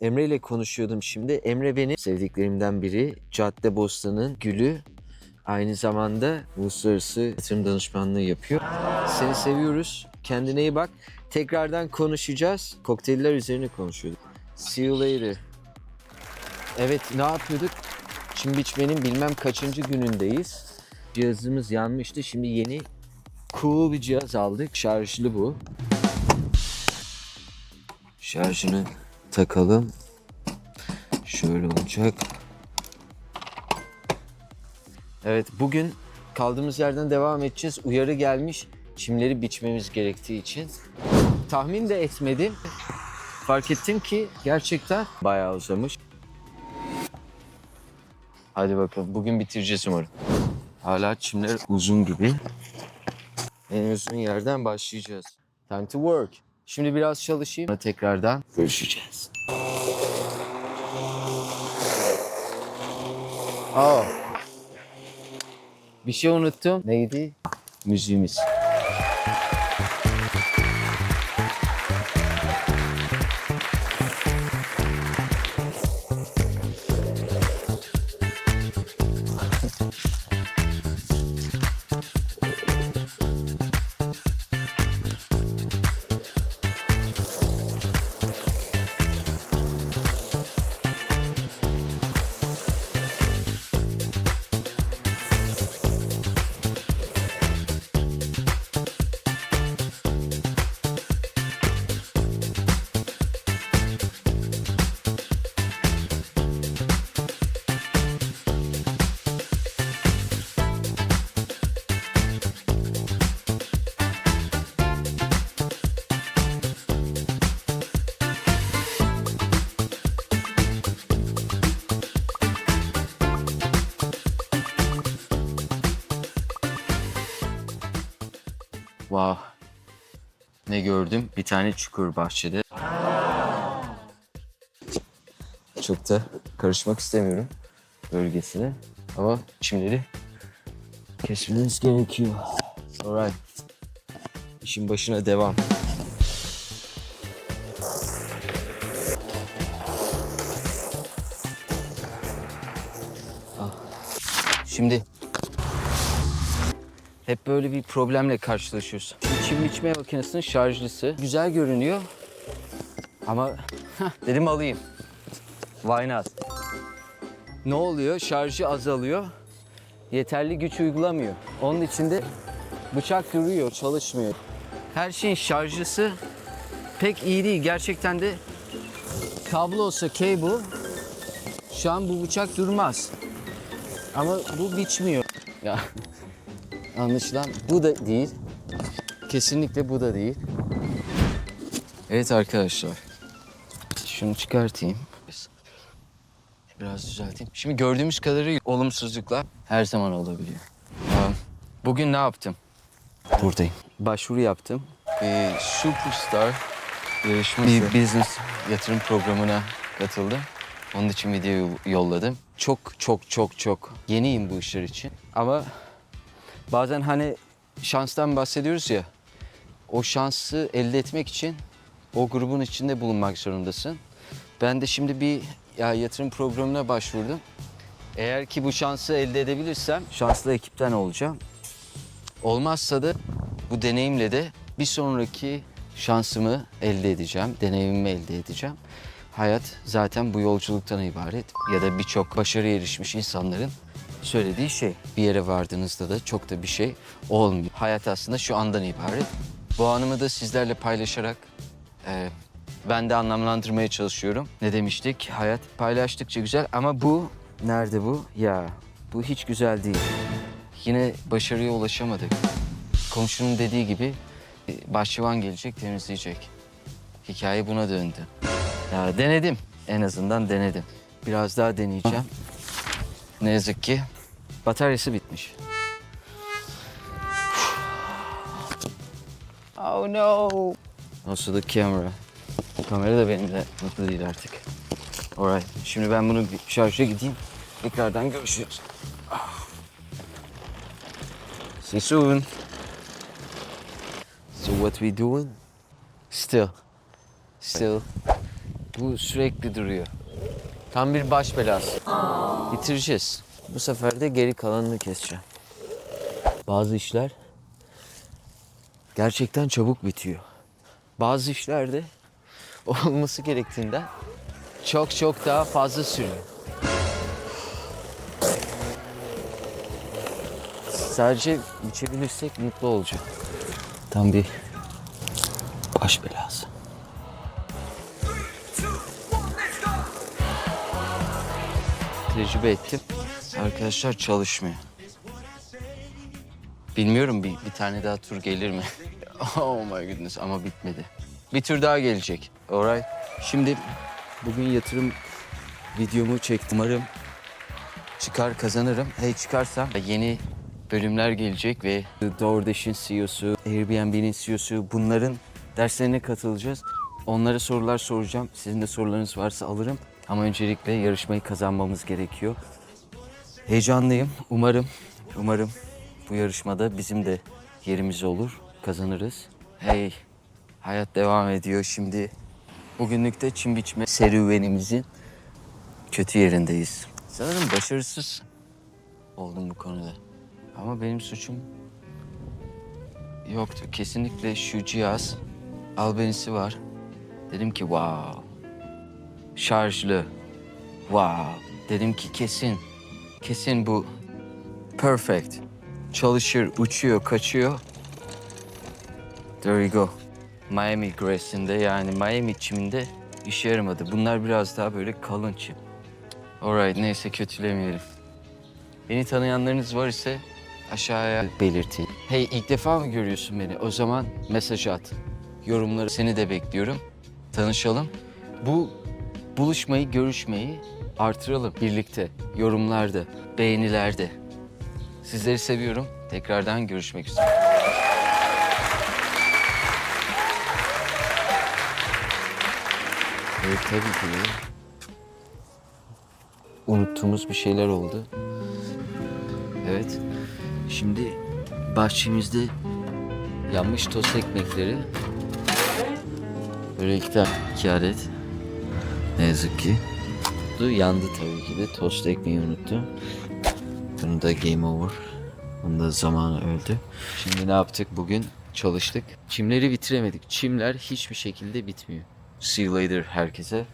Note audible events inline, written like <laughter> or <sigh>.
Emre ile konuşuyordum şimdi. Emre benim sevdiklerimden biri. Cadde Bostan'ın gülü. Aynı zamanda uluslararası yatırım danışmanlığı yapıyor. Seni seviyoruz. Kendine iyi bak. Tekrardan konuşacağız. Kokteyller üzerine konuşuyorduk. See you later. Evet ne yapıyorduk? Çim biçmenin bilmem kaçıncı günündeyiz. Cihazımız yanmıştı. Şimdi yeni cool bir cihaz aldık. Şarjlı bu. Şarjını takalım. Şöyle olacak. Evet bugün kaldığımız yerden devam edeceğiz. Uyarı gelmiş çimleri biçmemiz gerektiği için. Tahmin de etmedim. Fark ettim ki gerçekten bayağı uzamış. Hadi bakalım bugün bitireceğiz umarım. Hala çimler uzun gibi. En uzun yerden başlayacağız. Time to work. Şimdi biraz çalışayım. Tekrardan görüşeceğiz. Aa. Bir şey unuttum. Neydi? Müziğimiz. Wow. Ne gördüm? Bir tane çukur bahçede. Çok da karışmak istemiyorum bölgesine. Ama çimleri kesmeniz gerekiyor. Alright. İşin başına devam. Ah. Şimdi hep böyle bir problemle karşılaşıyoruz. Şu çim biçme makinesinin şarjlısı güzel görünüyor. Ama dedim alayım. Why not? Ne oluyor? Şarjı azalıyor. Yeterli güç uygulamıyor. Onun içinde bıçak duruyor, çalışmıyor. Her şeyin şarjlısı pek iyi değil. Gerçekten de kablo olsa cable şu an bu bıçak durmaz. Ama bu biçmiyor. Ya Anlaşılan bu da değil. Kesinlikle bu da değil. Evet arkadaşlar. Şunu çıkartayım. Biraz düzelteyim. Şimdi gördüğümüz kadarıyla olumsuzluklar her zaman olabiliyor. Bugün ne yaptım? Buradayım. Başvuru yaptım. Ee, Superstar yarışması. Bir business yatırım programına katıldım. Onun için video yolladım. Çok çok çok çok yeniyim bu işler için. Ama Bazen hani şanstan bahsediyoruz ya. O şansı elde etmek için o grubun içinde bulunmak zorundasın. Ben de şimdi bir ya yatırım programına başvurdum. Eğer ki bu şansı elde edebilirsem şanslı ekipten olacağım. Olmazsa da bu deneyimle de bir sonraki şansımı elde edeceğim, deneyimimi elde edeceğim. Hayat zaten bu yolculuktan ibaret ya da birçok başarıya erişmiş insanların söylediği şey. Bir yere vardığınızda da çok da bir şey olmuyor. Hayat aslında şu andan ibaret. Bu anımı da sizlerle paylaşarak e, ben de anlamlandırmaya çalışıyorum. Ne demiştik? Hayat paylaştıkça güzel ama bu nerede bu? Ya bu hiç güzel değil. Yine başarıya ulaşamadık. Komşunun dediği gibi e, bahçıvan gelecek temizleyecek. Hikaye buna döndü. Ya denedim. En azından denedim. Biraz daha deneyeceğim. Ne yazık ki bataryası bitmiş. Oh no. Also the camera. Kamera da benimle mutlu değil artık. Alright. Şimdi ben bunu bir şarja gideyim. Tekrardan görüşürüz. See you soon. So what we doing? Still. Still Bu sürekli duruyor. Tam bir baş belası. Bitireceğiz. Bu sefer de geri kalanını keseceğim. Bazı işler gerçekten çabuk bitiyor. Bazı işlerde <laughs> olması gerektiğinden çok çok daha fazla sürüyor. Sadece biçebilirsek mutlu olacağım. Tam bir baş belası. Tecrübe ettim. Arkadaşlar çalışmıyor. Bilmiyorum bir, bir tane daha tur gelir mi? <laughs> oh my goodness ama bitmedi. Bir tur daha gelecek. Alright. Şimdi bugün yatırım videomu çektim. Umarım çıkar kazanırım. Hey çıkarsam yeni bölümler gelecek ve DoorDash'in CEO'su, Airbnb'nin CEO'su bunların derslerine katılacağız. Onlara sorular soracağım. Sizin de sorularınız varsa alırım. Ama öncelikle yarışmayı kazanmamız gerekiyor. Heyecanlıyım. Umarım, umarım bu yarışmada bizim de yerimiz olur. Kazanırız. Hey, hayat devam ediyor. Şimdi bugünlük de çim biçme serüvenimizin kötü yerindeyiz. Sanırım başarısız oldum bu konuda. Ama benim suçum yoktu. Kesinlikle şu cihaz albenisi var. Dedim ki wow. Şarjlı. Wow. Dedim ki kesin. Kesin bu perfect. Çalışır, uçuyor, kaçıyor. There you go. Miami grass'inde yani Miami çiminde işe yaramadı. Bunlar biraz daha böyle kalın çim. Alright neyse kötülemeyelim. Beni tanıyanlarınız var ise aşağıya belirtin. Hey ilk defa mı görüyorsun beni? O zaman mesaj at. Yorumları seni de bekliyorum. Tanışalım. Bu buluşmayı, görüşmeyi artıralım birlikte. Yorumlarda, beğenilerde. Sizleri seviyorum. Tekrardan görüşmek üzere. Evet tabii ki de. Unuttuğumuz bir şeyler oldu. Evet. Şimdi bahçemizde yanmış tost ekmekleri. Böyle iki tane, iki adet. Ne yazık ki. Bu yandı tabii ki de. Tost ekmeği unuttum. Bunu da game over. Bunun da zamanı öldü. Şimdi ne yaptık bugün? Çalıştık. Çimleri bitiremedik. Çimler hiçbir şekilde bitmiyor. See you later herkese.